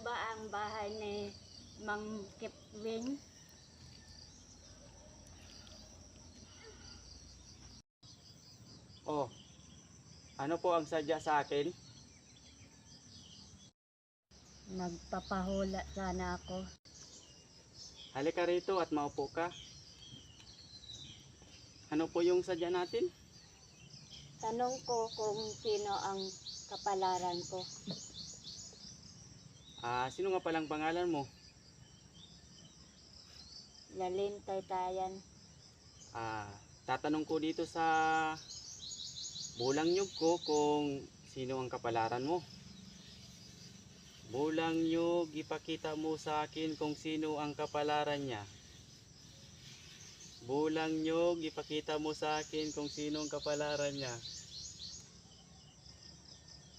ba ang bahay ni Mang Kipwing? Oh, ano po ang sadya sa akin? Magpapahula sana ako. Halika rito at maupo ka. Ano po yung sadya natin? Tanong ko kung sino ang kapalaran ko. Ah, sino nga palang pangalan mo? Lalin Taytayan. Ah, tatanong ko dito sa bulang nyug ko kung sino ang kapalaran mo. Bulang nyug, ipakita mo sa akin kung sino ang kapalaran niya. Bulang nyug, ipakita mo sa akin kung sino ang kapalaran niya.